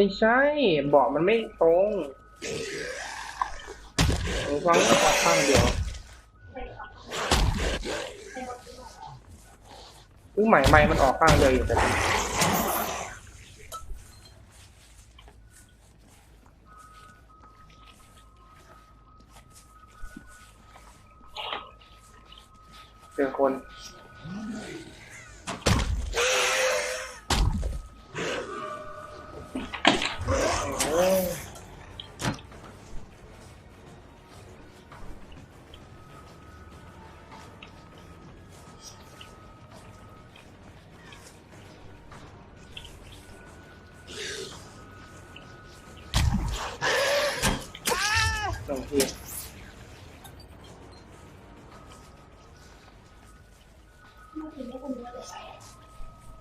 ไม่ใช่เบอกมันไม่ตรงหูฟังก็ออกข้างเดียวอุ้ใหม่ใหม่มันออกข้างเดียวอยู่แต่เจอคน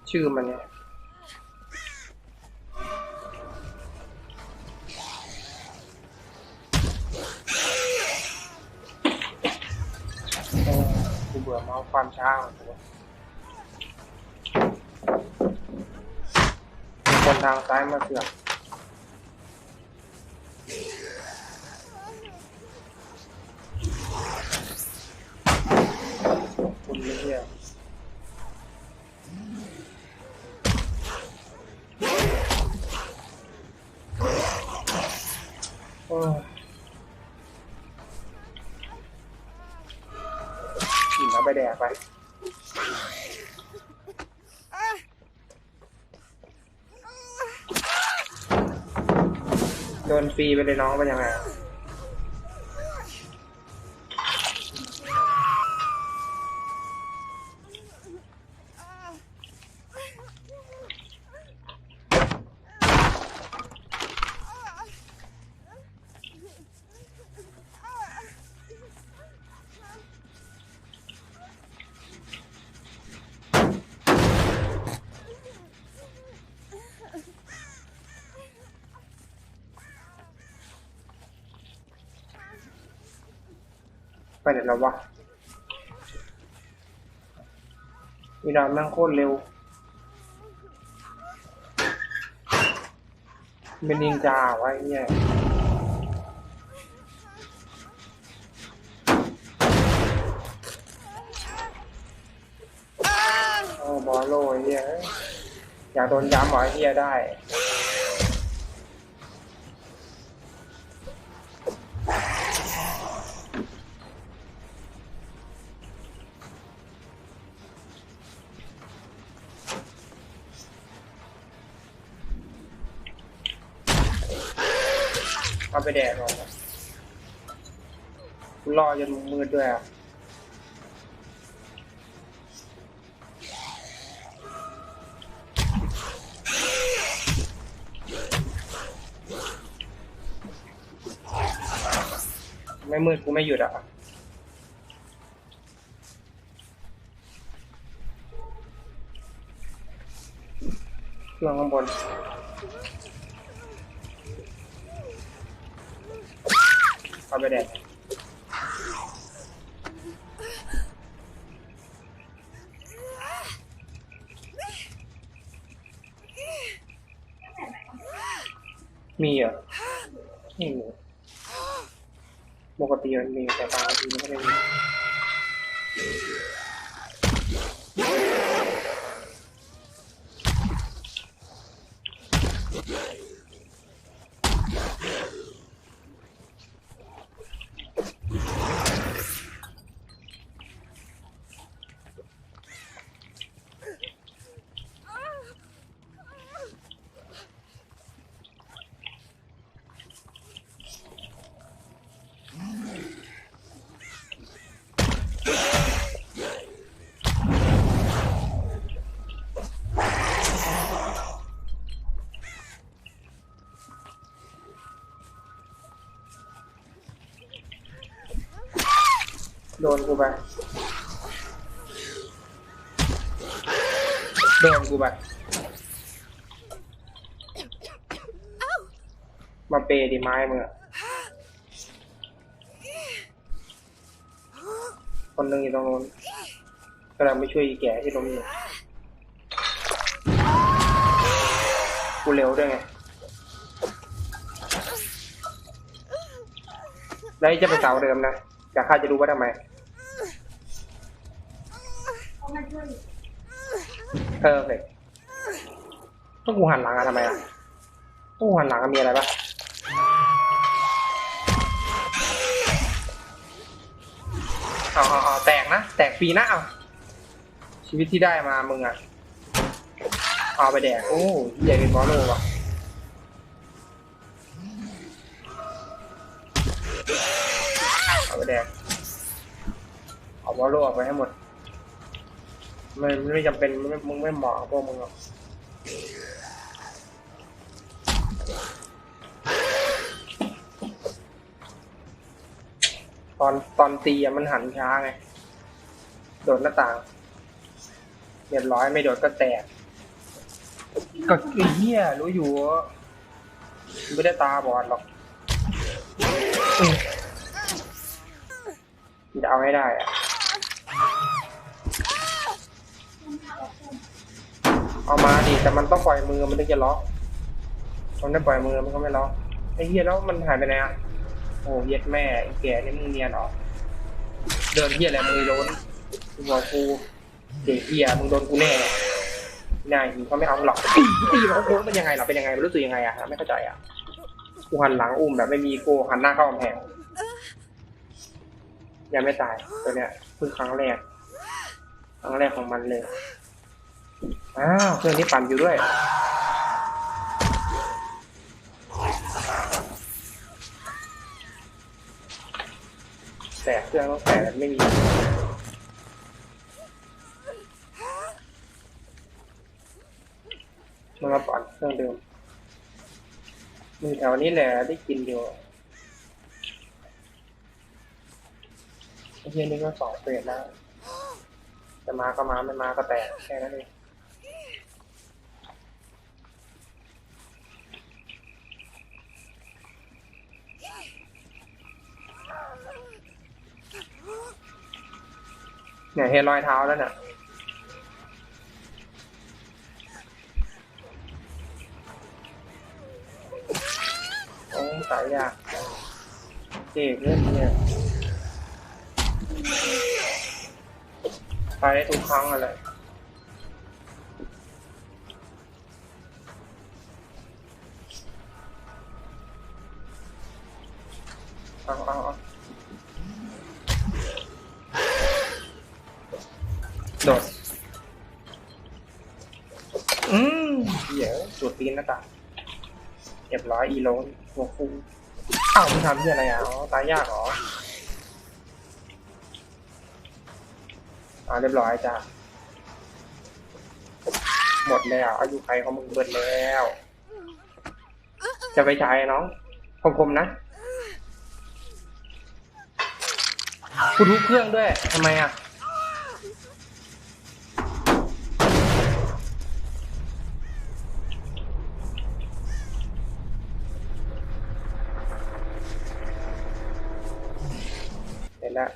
ชื่อมันเนี่ยโอ้กูเบื่อมาความช้าของกูคนทางซ้ายมาเสือกคุณเหี้ยโอ้ย กินแล้วไปแดกไป โดนฟรีไปเลยน้องเป็นยังไง ไปเดี๋ยววะวีดาแม่งโคตรเร็วเป็นนินจาไว้เนี่ยโอ้บอลโลอ้เหี้ยอยากโดนย้ำหมอไอ้เหี้ยได้ เอาไปแดกหรอกกูรอจนมืดด้วยอะไม่มืดกูไม่หยุดอะเครื่องข้างบน เอาไปแดดมีเหรอไม่มีปกติมันมีแต่บางทีมันก็ไม่มี ดนกูไป โดนกูไปมาเปดีไม้มึงอคนหนึ่งอยู่ตรงนู้นกำลังไม่ช่วยแก่ที่ล้มอยู่กูเร็วด้วยไงได้จะไปเสาเดิมนะอยากข้าจะรู้ว่าทำไม เออเลยต้องกูหันหลังอะทำไมอะต้องกูหันหลังอะมีอะไรปะเอาเอาเอาแตกนะ แตกฟรีนะเอาชีวิตที่ได้มามึงอะเอาไปแดก โอ้ยใหญ่เป็นบอลโลว่ะเอาไปแดก เอาบอลโลออกไปให้หมด ไม่ไม่จำเป็นไม่มึงไม่เหมาะกับพวกมึงหรอกตอนตอนตีอะมันหันช้าไง โดดหน้าต่างเรียบร้อยไม่โดดก็แตก ก็ไอ้เหี้ยรู้อยู่ว่าไม่ได้ตาบอดหรอกอืมจะเอาให้ได้อะ เอามาดิแต่มันต้องปล่อยมือมันถึงจะล็อกมันไม่ปล่อยมือมันก็ไม่ล็อกไอ้เหี้ยแล้วมันหายไปไหนอะโอ้เหี้ย็ดแม่ไอ้แก่นี่มึงเนียนออเดินเหี้ยอะไรมือล้นกูบอกกูเด็กเหี้ยมึงโดนกูแน่นายเขาไม่เอาหรอกตีตีมันโค้งเป็นยังไงหรอเป็นยังไงมันรู้สึกยังไงอะไม่เข้าใจอะกูหันหลังอุ้มแบบไม่มีกูหันหน้าเข้ากำแพงยังไม่ตายตัวเนี้ยเพิ่งครั้งแรกครั้งแรกของมันเลย อ้าวเครื่องนี้ปั่นอยู่ด้วยแต่เครื่องต้องแต่ไม่มีมันมาปั่นเครื่องเดิมมีแถวนี้แหละได้กินอยู่เฮียนี่ก็สองเฟสแล้วจะมาก็มาไม่มาก็แตกแค่นั้นเอง เนี่ยเห็นรอยเท้าแล้วเนี่ยโอ้สายยากเจ็บเรื่องเนี่ยไปได้ทุกครั้งอะไร เดี๋ยวจุดตีนหน้าต่างเรียบร้อยอีโลนหัวฟูอ้าวมึงทำที่อะไรอะอ๋อตายยากเหรออ่าเรียบร้อยจ้ะหมดแล้วอายุใครของมึงเบิดแล้ว จะไปใช้น้องคมๆนะกูทุบเครื่องด้วยทำไมอะ เห็นแล้ว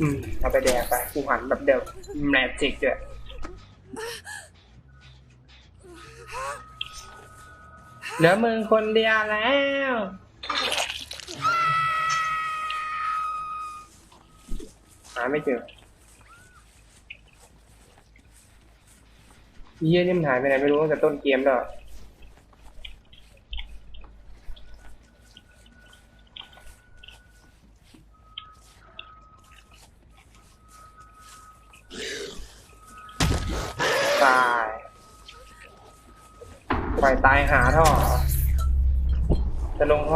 อืมเอาไปแดกไปกูหันแบบเดิมแมจิกด้วยเหลือมึงคนเดียวแล้วหาไม่เจอเยี่ยนี่มันหายไปไหนไม่รู้ตั้งแต่ต้นเกมแล้ว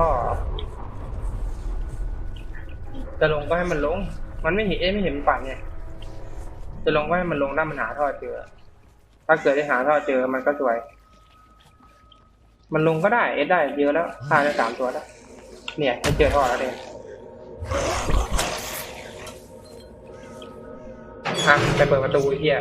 จะลงท่อ จะลงก็ให้มันลง มันไม่เห็นเอ๊ะไม่เห็นปั่นเนี่ย จะลงก็ให้มันลงได้มันหาท่อเจอ ถ้าเกิดได้หาท่อเจอมันก็สวย มันลงก็ได้เอ๊ะได้เยอะแล้วฆ่าได้สามตัวแล้ว เนี่ยให้เจอท่อแล้วเองฮะไปเปิดประตูเฮีย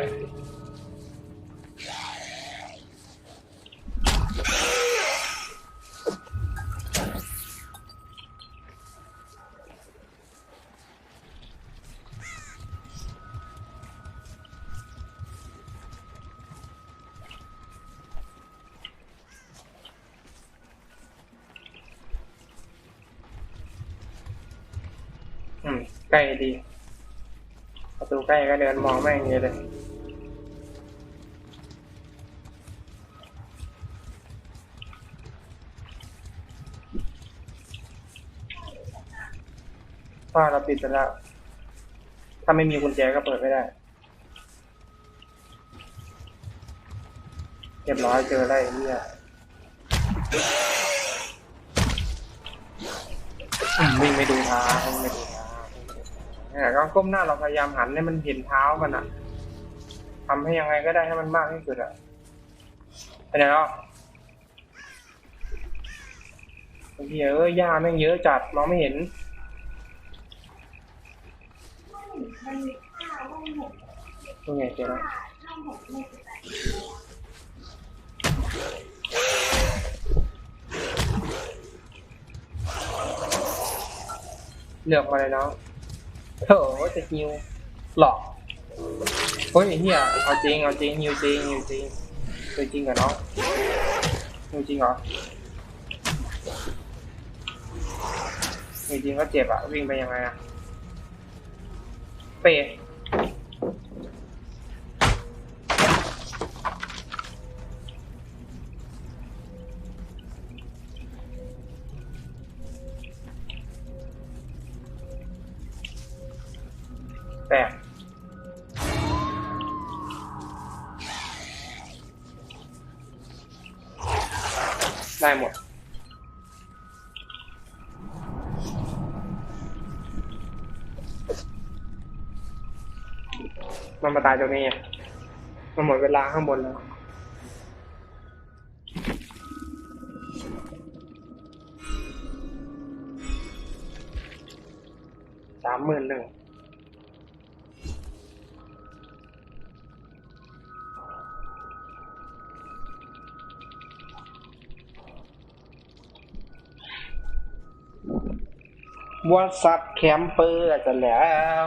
ใกล้ดี ประตูใกล้ก็เดินมองแม่งอย่างเงี้ยเลยว่าเราปิดไปแล้ว ถ้าไม่มีกุญแจก็เปิดไม่ได้ เรียบร้อยเจอไรเนี่ยอืมวิ่งไม่ดูทางไม่ดู เท้าเนี่ยก็ก้มหน้าเราพยายามหันให้มันเห็นเท้ามันอะทำให้ยังไงก็ได้ให้มันมากที่สุดอะไปไหนอะบางทีเอ้ยหญ้าแม่งเยอะจัดมองไม่เห็นนี่ไงเจอแล้วเลือกมาเลยเน้อง โถจะฮิวหลอกเฮ้ยไอ้เฮียเอาจริงเอาจริงฮิวจริงฮิวจริงฮิวจริงเหรอน้องฮิวจริงเหรอฮิวจริงก็เจ็บอะวิ่งไปยังไงอะเปะ ได้หมด มันมาตายตรงนี้มันหมดเวลาข้างบนแล้วสามหมื่นหนึ่ง วอทซับแคมเปอร์จะแล้ว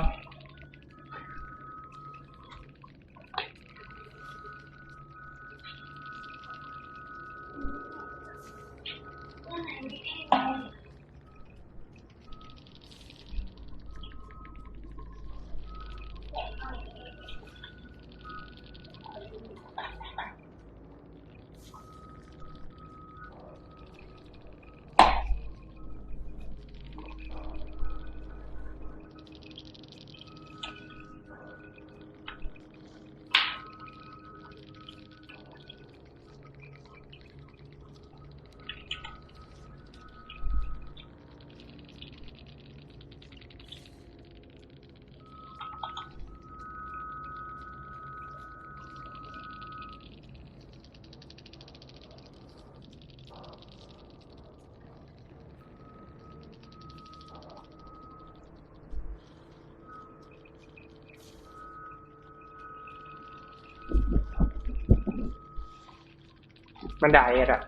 มันด่าเอสอะ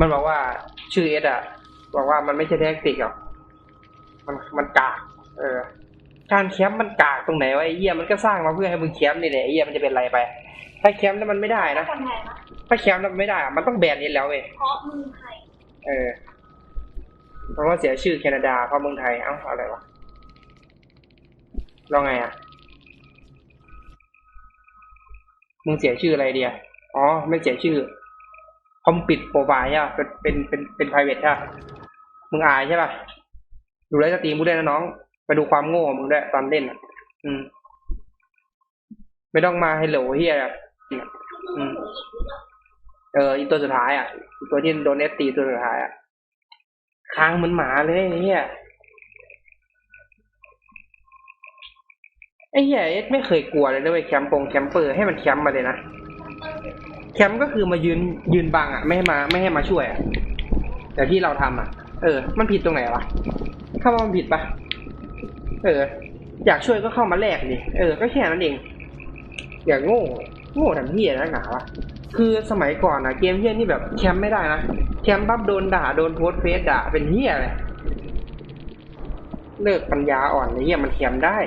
มันบอกว่าชื่อเอสอะ บอกว่ามันไม่ใช่แท็กติกหรอกมันมันกาก เออ การแคมป์มันกากตรงไหนวะไอ้เหี้ยมันก็สร้างมาเพื่อให้มึงแคมป์นี่แหละไอ้เหี้ยมันจะเป็นไรไป ถ้าแคมป์แล้วมันไม่ได้นะคนไทยนะถ้าแคมป์แล้วมันไม่ได้อะมันต้องแบนเอสแล้วเว้ย เพราะมึงไทยเออเพราะว่าเสียชื่อแคนาดาเพราะเมืองไทย เอ้าอะไรวะเราไงอะ มึงเสียชื่ออะไรเดียอ๋อ ไม่เสียชื่อ คอมปิดโปรไฟล์ใช่ปะเป็นเป็นเป็นเป็น private ใช่ปะมึงอายใช่ปะดูไลฟ์สตรีมกูด้วยนะน้องไปดูความโง่ของมึงด้วยตอนเล่นอะ อืม ไม่ต้องมาให้โหลเฮียแบบอืมเอออีตัวสุดท้ายอะตัวที่โดนเอสตีตัวสุดท้ายอะค้างเหมือนหมาเลยไอ้เฮียไอ้เฮียเอสไม่เคยกลัวเลยนะเว้ยแคมป์ปงแคมเปอร์ให้มันแคมป์มาเลยนะ แคมป์ก็คือมายืนยืนบังอะ ไม่ให้มาไม่ให้มาช่วยอะแต่ที่เราทำอะ เออ มันผิดตรงไหนวะเข้ามามันผิดปะเออ อยากช่วยก็เข้ามาแลกดิเออก็แค่นั้นเอง อย่างโง่โง่ทำเฮียนักหนาวะคือสมัยก่อนอะเกมเฮียนี่แบบแคมป์ไม่ได้นะแคมป์ปั๊บโดนด่าโดนโพสเฟซด่าเป็นเฮี้ยเลยเลิกปัญญาอ่อนเลยเฮียมันแคมป์ได้